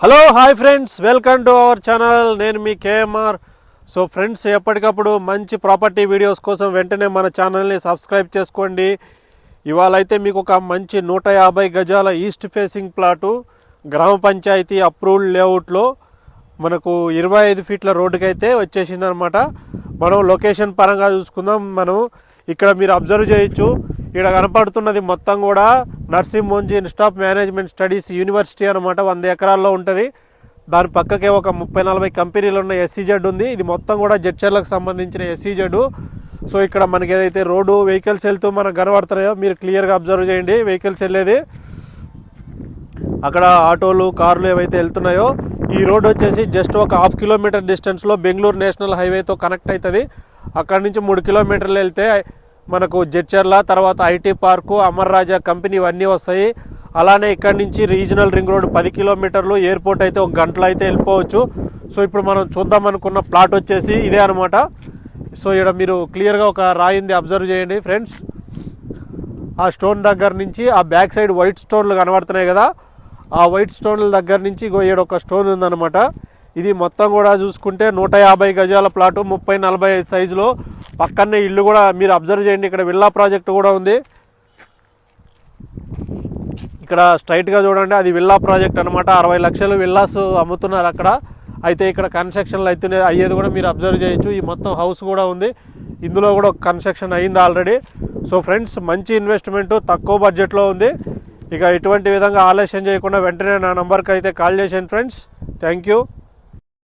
Hello hi friends welcome to our channel నేను మీ KMR so friends ఎప్పటికప్పుడు మంచి ప్రాపర్టీ వీడియోస్ కోసం వెంటనే మన ఛానల్ని సబ్స్క్రైబ్ చేసుకోండి. ఇవాళ అయితే మీకు ఒక మంచి నూట యాభై గజాల ఈస్ట్ ఫేసింగ్ ప్లాటు గ్రామ పంచాయతీ అప్రూవ్డ్ లేఅవుట్లో మనకు ఇరవై ఐదు ఫీట్ల రోడ్డుకి అయితే వచ్చేసింది అనమాట మనం లొకేషన్ పరంగా చూసుకుందాం. మనం ఇక్కడ మీరు అబ్జర్వ్ చేయొచ్చు. ఇక్కడ కనపడుతున్నది మొత్తం కూడా nursing institute of management studies university అనమాట వంద ఎకరాల్లో ఉంటుంది. దాని పక్కకే ఒక ముప్పై నలభై కంపెనీలు ఉన్న ఎస్సీజెడ్ ఉంది. ఇది మొత్తం కూడా జడ్చర్లకు సంబంధించిన ఎస్సీజెడ్ సో ఇక్కడ మనకి ఏదైతే రోడ్డు వెహికల్స్ వెళ్తూ మనకు కనబడుతున్నాయో మీరు క్లియర్గా అబ్జర్వ్ చేయండి. వెహికల్స్ వెళ్ళేది. అక్కడ ఆటోలు కార్లు ఏవైతే వెళ్తున్నాయో ఈ రోడ్ వచ్చేసి జస్ట్ ఒక హాఫ్ కిలోమీటర్ డిస్టెన్స్లో బెంగళూరు నేషనల్ హైవేతో కనెక్ట్ అవుతుంది. అక్కడ నుంచి మూడు కిలోమీటర్లు వెళ్తే మనకు జడ్చర్ల తర్వాత IT park Amar Raja company ఇవన్నీ వస్తాయి. అలానే ఇక్కడ నుంచి రీజనల్ రింగ్ రోడ్ పది కిలోమీటర్లు ఎయిర్పోర్ట్ అయితే ఒక గంటలో అయితే వెళ్ళిపోవచ్చు. సో ఇప్పుడు మనం చూద్దాం అనుకున్న ప్లాట్ వచ్చేసి ఇదే అనమాట సో ఇక్కడ మీరు క్లియర్గా ఒక రాయింది అబ్జర్వ్ చేయండి ఫ్రెండ్స్. ఆ స్టోన్ దగ్గర నుంచి ఆ బ్యాక్ సైడ్ వైట్ స్టోన్లు కనబడుతున్నాయి కదా. ఆ వైట్ స్టోన్ల దగ్గర నుంచి ఇగో ఈడ ఒక స్టోన్ ఉందన్నమాట. ఇది మొత్తం కూడా చూసుకుంటే నూట యాభై గజాల ప్లాటు ముప్పై నలభై ఐదు సైజులో. పక్కనే ఇల్లు కూడా మీరు అబ్జర్వ్ చేయండి. ఇక్కడ విల్లా ప్రాజెక్ట్ కూడా ఉంది. ఇక్కడ స్ట్రైట్గా చూడండి. అది విల్లా ప్రాజెక్ట్ అనమాట అరవై లక్షలు విల్లాస్ అమ్ముతున్నారు అక్కడ. అయితే ఇక్కడ కన్స్ట్రక్షన్లు అయితే అయ్యేది కూడా మీరు అబ్జర్వ్ చేయొచ్చు. ఈ మొత్తం హౌస్ కూడా ఉంది. ఇందులో కూడా కన్స్ట్రక్షన్ అయింది ఆల్రెడీ సో ఫ్రెండ్స్ మంచి ఇన్వెస్ట్మెంట్ తక్కువ బడ్జెట్లో ఉంది. ఇక ఇటువంటి విధంగా ఆలస్యం చేయకుండా వెంటనే నా నంబర్కి అయితే కాల్ చేసాను ఫ్రెండ్స్ థ్యాంక్ యూ